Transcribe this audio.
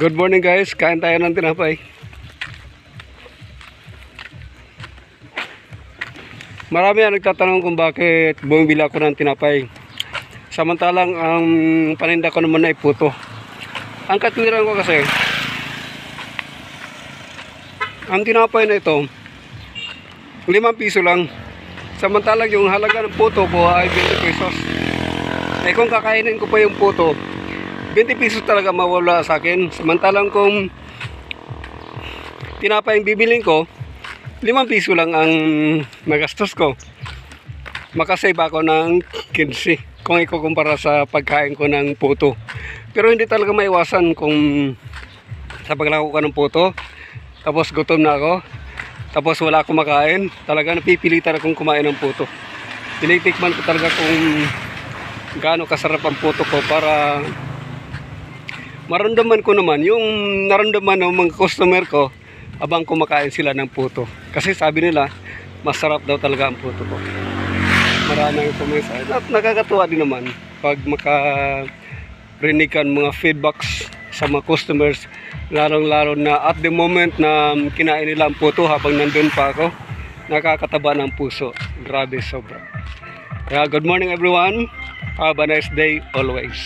Good morning guys, kain tayo ng tinapay. Marami ang nagtatanong kung bakit bumibili ako ng tinapay. Samantalang ang paninda ko naman ay puto. Ang katwiran ko kasi, ang tinapay na ito, 5 piso lang. Samantalang yung halaga ng puto ko ay 20 pesos. Eh kung kakainin ko pa yung puto, 20 pesos talaga mawala sa akin. Samantalang kung tinapay yung bibiling ko, 5 piso lang ang nagastos ko. Makasave ako ng 15 kung ikukumpara sa pagkain ko ng puto. Pero hindi talaga maiwasan kung sa paglako ka ng puto, tapos gutom na ako, tapos wala akong makain, talaga napipilitan akong kumain ng puto. Tinitikman ko talaga kung gaano kasarap ang puto ko para maramdaman ko naman yung naramdaman ng mga customer ko abang kumakain sila ng puto. Kasi sabi nila, masarap daw talaga ang puto ko. Maraming kumain At nakakatuwa din naman pag maka rinig ka mga feedbacks sa mga customers lalong-lalo na at the moment na kinain nila ang puto habang nandun pa ako nakakataba ng puso. Grabe sobra. Kaya good morning everyone. Have a nice day always